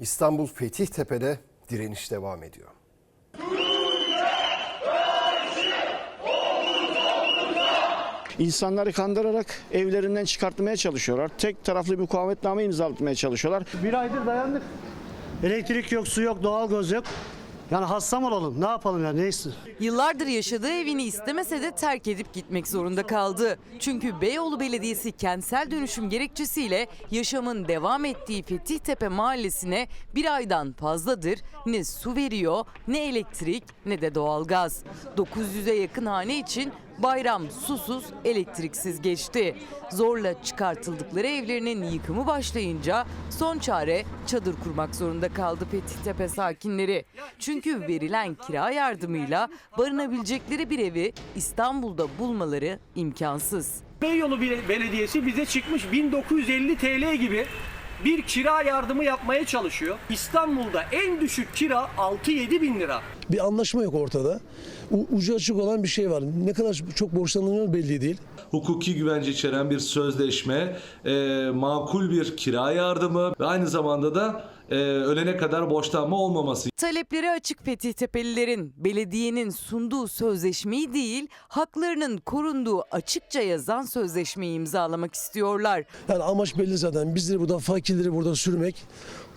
İstanbul Fethiye'de direniş devam ediyor. İnsanları kandırarak evlerinden çıkartmaya çalışıyorlar. Tek taraflı bir mukavemetname imzalatmaya çalışıyorlar. Bir aydır dayandık. Elektrik yok, su yok, doğalgaz yok. Yani hasta olalım? Ne yapalım ya? Neyse. Yıllardır yaşadığı evini istemese de terk edip gitmek zorunda kaldı. Çünkü Beyoğlu Belediyesi kentsel dönüşüm gerekçesiyle yaşamın devam ettiği Fethiyetepe mahallesine bir aydan fazladır ne su veriyor ne elektrik ne de doğalgaz. 900'e yakın hane için bayram susuz, elektriksiz geçti. Zorla çıkartıldıkları evlerinin yıkımı başlayınca son çare çadır kurmak zorunda kaldı Fethiyetepe sakinleri. Çünkü verilen kira yardımıyla barınabilecekleri bir evi İstanbul'da bulmaları imkansız. Beyoğlu Bel- Belediyesi bize çıkmış 1950 TL gibi bir kira yardımı yapmaya çalışıyor. İstanbul'da en düşük kira 6-7 bin lira. Bir anlaşma yok ortada. U- ucu açık olan bir şey var. Ne kadar çok borçlanılıyor belli değil. hukuki güvence içeren bir sözleşme, e, makul bir kira yardımı ve aynı zamanda da e, ölene kadar borçlanma olmaması Talepleri açık Fethiyetepe'lilerin belediyenin sunduğu sözleşmeyi değil, haklarının korunduğu açıkça yazan sözleşmeyi imzalamak istiyorlar. Yani amaç belli zaten. Bizleri burada fakirleri burada sürmek,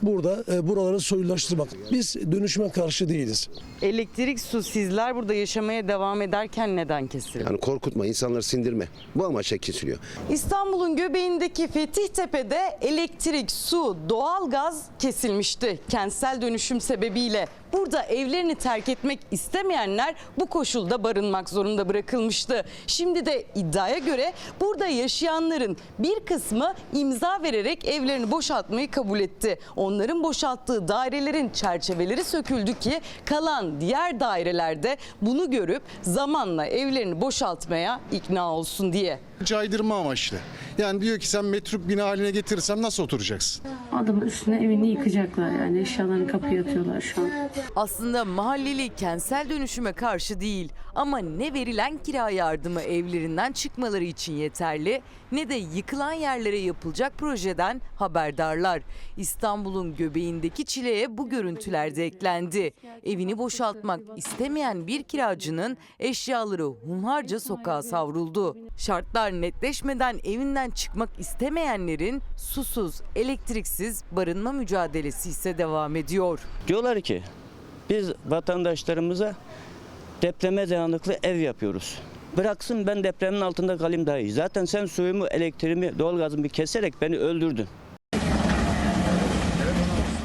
burada e, buraları soyulaştırmak. Biz dönüşüme karşı değiliz. Elektrik, su sizler burada yaşamaya devam ederken neden kesildi? Yani korkutma, insanları sindirme. Bu amaçla kesiliyor. İstanbul'un göbeğindeki Fethiyetepe'de elektrik, su, doğalgaz kesilmişti kentsel dönüşüm sebebiyle. Burada evlerini terk etmek istemeyenler bu koşulda barınmak zorunda bırakılmıştı. Şimdi de iddiaya göre burada yaşayanların bir kısmı imza vererek evlerini boşaltmayı kabul etti. Onların boşalttığı dairelerin çerçeveleri söküldü ki kalan diğer dairelerde bunu görüp zamanla evlerini boşaltmaya ikna olsun diye. Caydırma amaçlı. Yani diyor ki sen metruk bina haline getirirsem nasıl oturacaksın? Adamın üstüne evini yıkacaklar yani eşyalarını kapıya atıyorlar şu an. Aslında mahalleli kentsel dönüşüme karşı değil ama ne verilen kira yardımı evlerinden çıkmaları için yeterli ne de yıkılan yerlere yapılacak projeden haberdarlar. İstanbul'un göbeğindeki çileye bu görüntüler de eklendi. Evini boşaltmak istemeyen bir kiracının eşyaları hunharca sokağa savruldu. Şartlar netleşmeden evinden çıkmak istemeyenlerin susuz, elektriksiz barınma mücadelesi ise devam ediyor. Diyorlar ki biz vatandaşlarımıza depreme dayanıklı ev yapıyoruz. Bıraksın ben depremin altında kalayım daha iyi. Zaten sen suyumu, elektriğimi, doğalgazımı keserek beni öldürdün.